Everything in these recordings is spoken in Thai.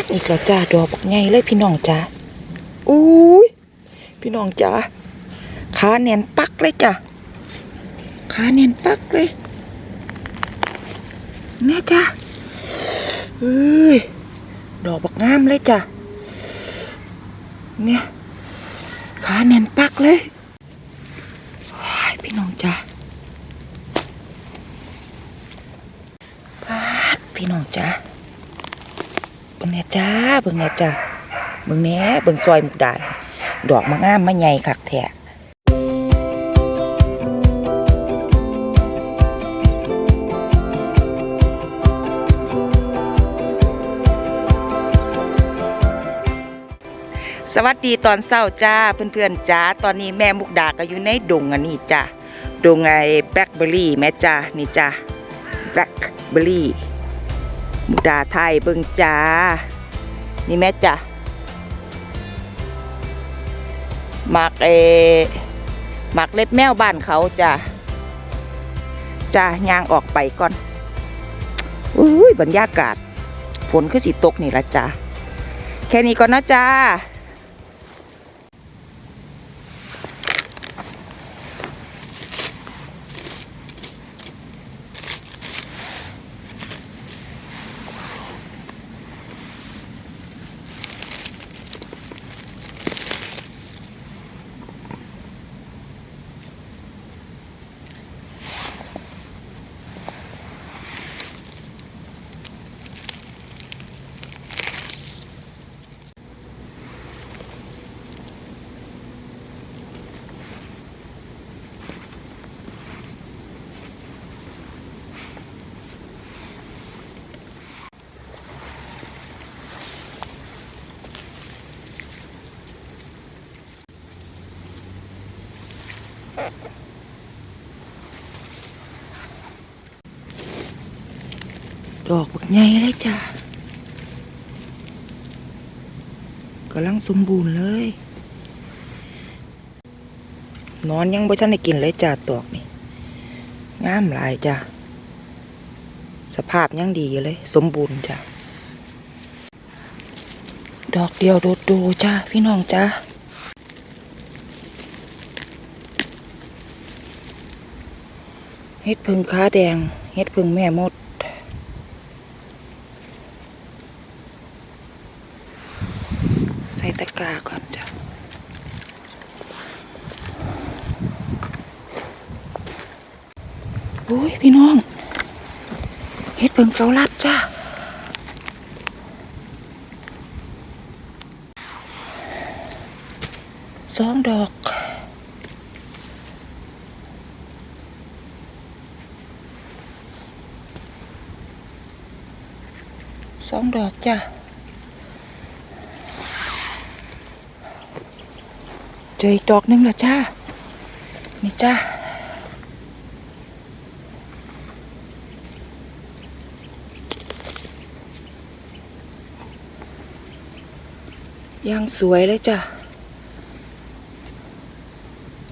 ดอีกแล้วจ้าดอกบักไงเลยพี่น้องจ้าอุ้ยพี่น้องจ้าขาแน่นปักเลยจ้ะขาแน่นปักเลยแน่จ้าเอ้ยดอกบักงามเลยจ้ะเนี่ยขาแน่นปักเลยพี่น้องจ้าปาดพี่น้องจ้า บิ่งแหน่จ้าเบิ่งแหน่จ้าเบิ่งแหน่เบิ่งซอยหมุกดาดอกมะงามมะใหญ่คักแท้สวัสดีตอนเช้าจ้าเพื่อนๆจ้าตอนนี้แม่มุกดาก็อยู่ในดงอันนี้จ้าดงไอ้แบล็คเบอร์รี่แม่จ้านี่จ้าแบล็คเบอร์รี่ มุกดาไทยเบิงจ้า นี่แม่จ้ะหมักเอหมักเล็บแมวบ้านเขาจ้ะจ้ะยางออกไปก่อนอุ้ยบรรยากาศ ฝนคือสีตกนี่ละจ้ะแค่นี้ก่อนนะจ้า ดอกบักใหญ่เลยจ้ากำลังสมบูรณ์เลย นอนยังไม่ทันได้กินเลยจ้าตอกนี่งามหลายจ้าสภาพยังดีเลย สมบูรณ์จ้าดอกเดียวโดดโดจ้าพี่น้องจ้าเฮ็ดพึ่งขาแดง เฮ็ดพึ่งแม่มด ใส่ตะกร้าก่อนจ้ะ โอ้ย พี่น้อง เฮ็ดเพิงเกาลัดจ้าสองดอกสองดอกจ้ะเจออีกดอกหนึงและจ้านี่จ้า ยังสวยเลยจ้ะ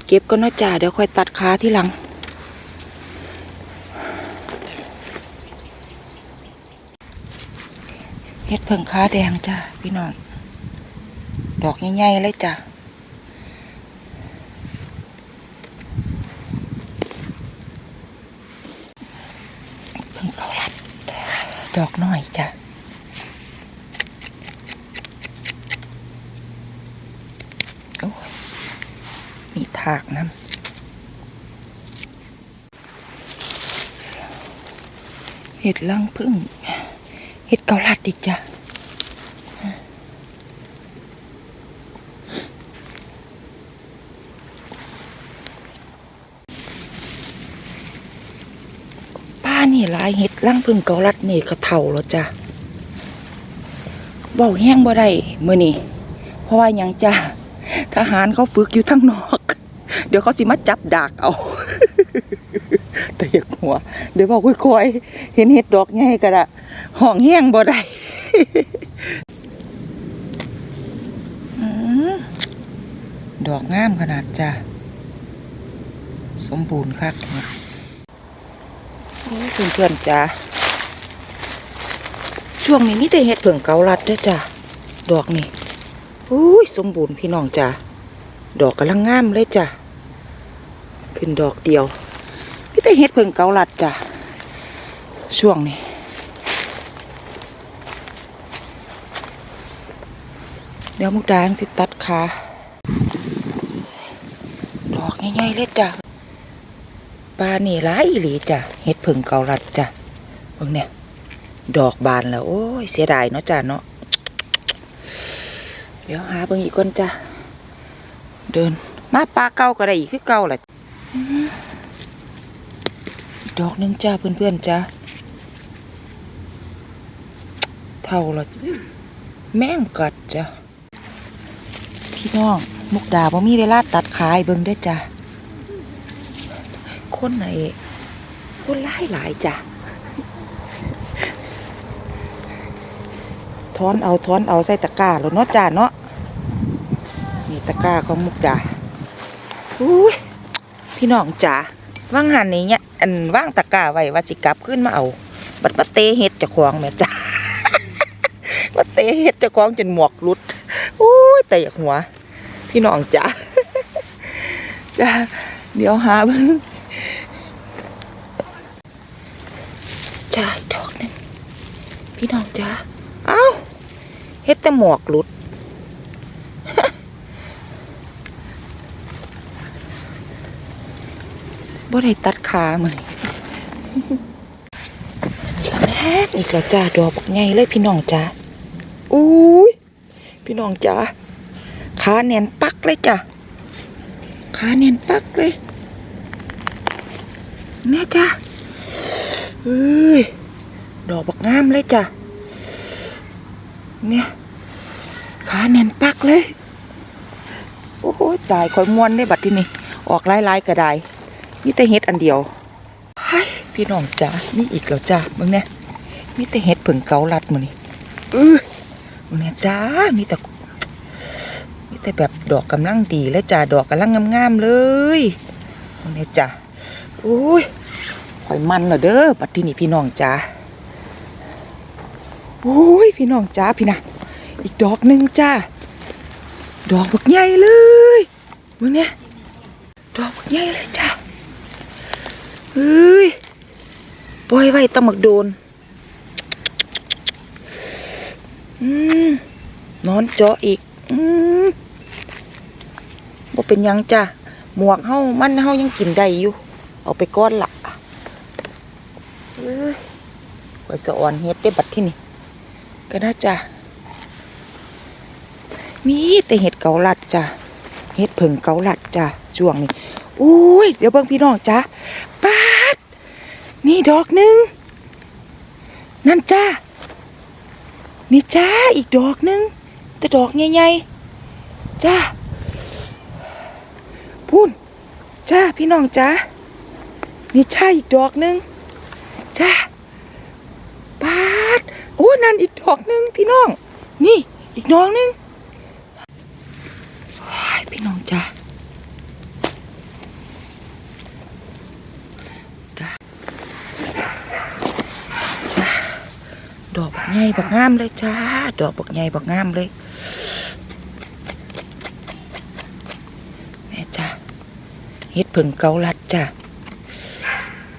เก็บก็นะจ้าเดี๋ยวค่อยตัดขาที่หลัง เฮ็ดเพิ่งขาแดงจ้าพี่น้อง ดอกใหญ่ๆเลยจ้ะเพิ่งเขารัด ดอกน้อยจ้ะ โอ้ยมี ถากน้ำเห็ดลังพึ่ง เห็ดเกาลัดอีกจ้ะป้านี่ลายเห็ดลังพึ่งเกาลัดนี่ก็เท่าแล้วจ้ะเบาแห้งบ่ได้มื้อนี้เพราะว่ายังจ้ะทหารเขาฝึกอยู่ทั้งนอก เดี๋ยวเขาสิมาจับดากเอาแต่อยากหัว เดี๋ยวบอกค่อยๆเห็นเห็ดดอกไงก็ละห้องแห้งบ่ได้ดอกงามขนาดจ้ะสมบูรณ์คักเนี่ยเพื่อนๆจ้ะช่วงนี้มีแต่เห็ดเผิงเกาลัดด้อจ้ะดอกนี่อุ้ยสมบูรณ์พี่น้องจ้ะดอกกำลังงามเลยจ้ะ ขึ้นดอกเดียวมีแต่เห็ดเผิงเกาลัดจ้ะช่วงนี้เดี๋ยวมุกดางสิตัดขาดอกใหญ่ๆเลยจ้ะปลานี่ร้ายอีหลีจ้ะเห็ดเผิงเกาลัดจ้ะเบิ่งเนี่ยดอกบานแล้วโอ้ยเสียดายเนาะจ้ะเนาะเดี๋ยวหาเบิ่งอีกก่อนจ้ะเดินมาปลาเก่าก็ได้อีกคือเก่าแหละ อีกดอกนึงจ้าเพื่อนๆจ้าเท่าละแม่งกัดจ้ะพี่น้องมุกดาบ่มีเวลาตัดขายเบิ่งได้จ้ะคนไหนคนหลายหลายจ้ะถอนเอาถอนเอาใส่ตะกร้าแล้วเนาะจ้าเนาะนี่ตะกร้าของมุกดาอุ้ยพี่น้องจ๋า ว่างหันนี้เนี่ยอันว่างตะกร้าไว้ว่าสิกลับขึ้นมาเอา บัดมาเตะเฮ็ดจะควงแม่จ้ามาเตะเฮ็ดจะควงจนหมวกหลุดอุ้แต่อยากหัว พี่น้องจ๋าจ้าเดี๋ยวหาเบิ่งจ้าดอกหนึงพี่น้องจ๋าเอ้าเฮ็ดแต่หมวกหลุด บ่ได้ตัดขาเหมือนแม่นอีกแล้วจ้าดอกบักใหญ่เลยพี่น้องจ้าอุ้ยพี่น้องจ้าขาแน่นปักเลยจ้าขาแน่นปักเลยแน่จ้าเอ้ยดอกบักงามเลยจ้าเนี่ยขาแน่นปักเลยโอ้โหตายคอยม้วนได้บัดที่นี่ออกลายๆก็ได้ มีแต่เห็ดอันเดียวไฮ้พี่น้องจ้ามีอีกแล้วจ้ามึงเนี่ยมีแต่เห็ดผึ่งเกาลัดมือนี่เออมึงเนี่ยจ้ามีแต่มีแต่แบบดอกกำลังดีเลยจ้าดอกกำลังงามๆเลยมึงเนี่ยจ้าโอ้ยคอยมันเหรอเด้อบัดที่นี่พี่น้องจ้าโอ้ยพี่น้องจ้าพี่นะอีกดอกหนึ่งจ้าดอกบักใหญ่เลยมึงเนี่ยดอกบักใหญ่เลยจ้า เฮ้ยปล่อยไว้ตะหมักโดนอืมนอนเจาะอีกอืมบ่เป็นยังจ้าหมวกเฮามันเฮายังกินได้อยู่ เอาไปก้อนละเอ้ยไว้สะอ่อนเฮ็ดได้บัดที่นี่ ก็น่าจะมีแต่เห็ดเกาลัดจ้ะเห็ดผึ่งเกาลัดจ้ะช่วงนี้ อุ้ยเดี๋ยวเบิ่งพี่น้องจ้ะปาดนี่ดอกหนึ่งนั่นจ้านี่จ้าอีกดอกหนึ่งแต่ดอกใหญ่ๆจ้าพูนจ้าพี่น้องจ้านี่จ้าอีกดอกหนึ่งจ้าปาดโอ้นั่นอีกดอกหนึ่งพี่น้อง นี่อีกดอกหนึ่งพี่น้องจ้า จ้าดอกบักใหญ่บักงามเลยจ้า ดอกบักใหญ่บักงามเลยแม่จ้าเฮ็ดผึ่งเกาลัดจ้า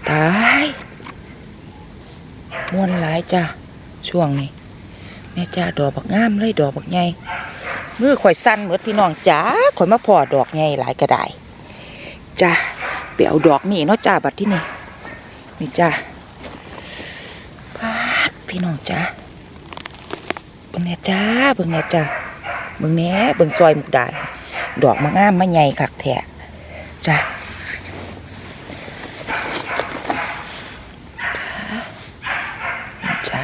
ตายมวนหลายจ้ะช่วงนี้แม่จ้าดอกบักงามเลยดอกบักใหญ่มือข่อยสั้นเหมือนพี่น้องจ้าข่อยมาพอดอกใหญ่หลายก็ได้จ้าไปเอาดอกนี่เนาะจ้าบัดที่นี่นี่จ้า พี่น้องจ้าเบิ่งแน่จ้าเบิ่งแน่จ้าเบิ่งแน่เบิ่งซอยมุกดาลดอกมางามมาใหญ่คักแท้จ้าจ้ะ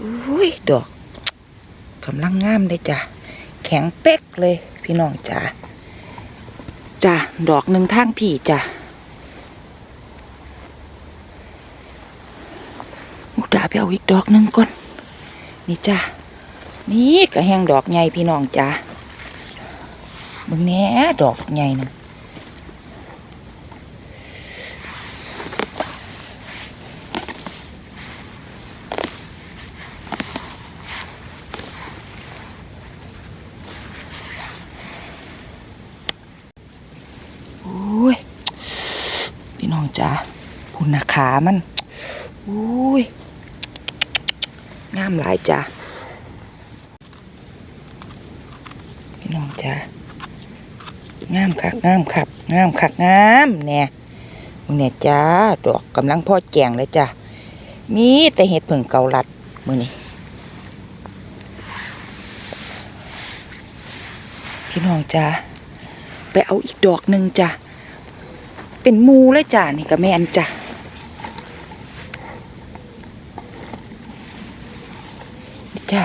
อุ้ยดอกกำลังงามเลยจ้ะแข็งเป๊กเลย พี่น้องจ้ะจ้ะดอกหนึ่งทางผีจ้ะมุกดาไปเอาอีกดอกหนึ่งก่อน นี่จ้ะนี่กระแหงดอกใหญ่พี่น้องจ้ะเบิ่งแหน่ดอกใหญ่นึงโอ้ย พี่น้องจ้าพุ่นนะ ขามันอุ้ยงามหลายจ้าพี่น้องจ้างามคักงามคักงามคักงามแน่มึงเนี่ยจ้าดอกกำลังพ่อแจงเลยจ้ามีแต่เห็ดผึ่งเกาลัดมือนี่พี่น้องจ้าไปเอาอีกดอกหนึ่งจ้าเป็นมูเลยจ้านี่ก็แม่นจ้า จ้า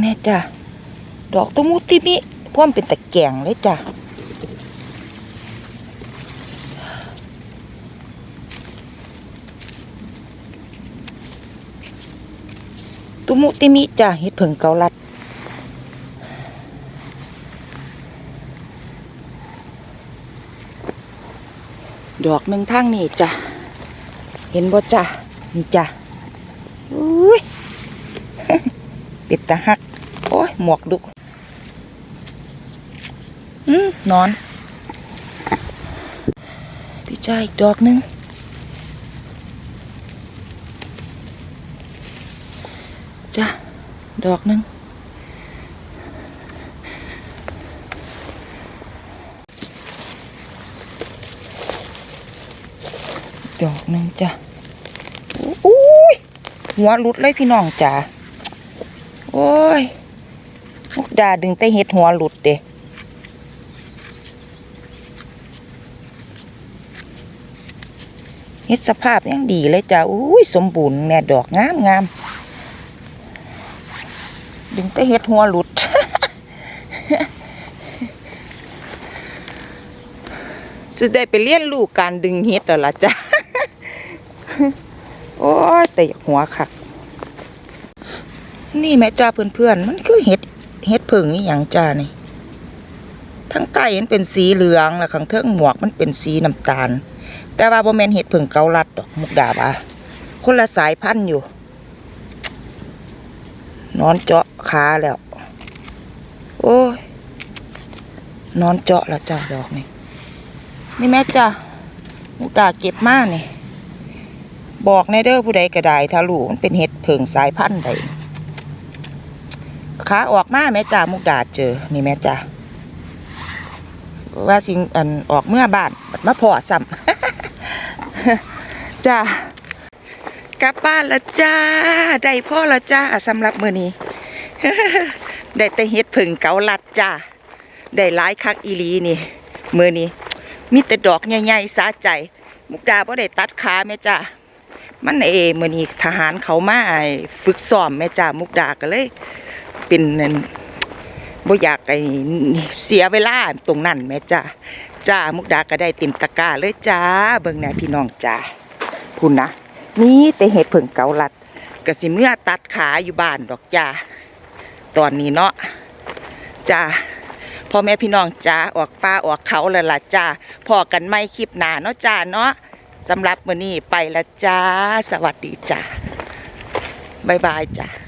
แน่จ้าดอกตุมุติมิพ่วมเป็นตะแกงเลยจ้าตุมุติมิจ้าเฮ็ดเผิงเกาลัดดอกหนึ่งทางนี่จ้ะ เห็นบ่จ้ะ นี่จ้ะ อุ้ยปิดตาหัก โอ้ย หมวกดุอืมนอน พี่จ้าอีกดอกหนึ่งจ้ะดอกหนึ่งดอกหนึ่งจ้ะ หัวหลุดเลยพี่น้องจ้ะโอ้ยมุกดาดึงแต่เห็ดหัวหลุดเด้เห็ดสภาพยังดีเลยจ้ะอุ้ยสมบูรณ์แน่ดอกงามงามดึงแต่เห็ดหัวหลุด สุดได้ไปเรียนรู้การดึงเห็ดแล้วล่ะจ้ะ โอ้ยแต่หัวคักนี่แม่จ้าเพื่อนๆมันคือเห็ดเห็ดผึ่งนี่อย่างจ้านี่ทั้งใต้มันเป็นสีเหลืองแล้วข้างเทิงหมวกมันเป็นสีน้ำตาล แต่ว่าบ่แมนเห็ดผึ่งเกาลัดดอกมุกดาบาคนละสายพันธุ์อยู่ นอนเจาะขาแล้ว โอ้ยนอนเจาะแล้วจ้าดอกนี่นี่แม่จ้ามุกดาเก็บมานี่ บอกในเด้อผู้ใดก็ได้ถ้ารู้มันเป็นเห็ดเผิงสายพันธุ์ใดขาออกมาแม่จ่ามุกดาเจอ นี่แม่จ่าว่าสิงอันออกเมื่อบ้านมาพอซ้ำจ้ากลับบ้านล้วจ้า ได้พ่อล้วจ้าสำหรับมือนี้ ได้แต่เห็ดผึ่งเกาลัดจ้า ได้หลายคักอีลีนี่มือนี้ มีแต่ดอกใหญ่ๆสาใจ มุกดาบ่ได้ตัดขาแม่จ้า มันเอมือนี้ทหารเขามาฝึกซ้อมแม่จ้ามุกดาก็เลย เป็นนั่นบ่อยากไอ้เสียเวลาตรงนั้นแม่จ้าจ้ามุกดาก็ได้เต็มตะกร้าเลยจ้าเบิ่งแหน่พี่น้องจ้าพุ่นนะนี่แต่เห็ดเผิงเกาลัดก็สิเมื่อตัดขาอยู่บ้านดอกจ้าตอนนี้เนาะจ้าพ่อแม่พี่น้องจ้าออกป่าออกเขาแล้วล่ะจ้าพอกันไม่คลิปหนาเนาะจ้าเนาะ สำหรับวันนี้ไปละจ้า สวัสดีจ้าบายบายจ้า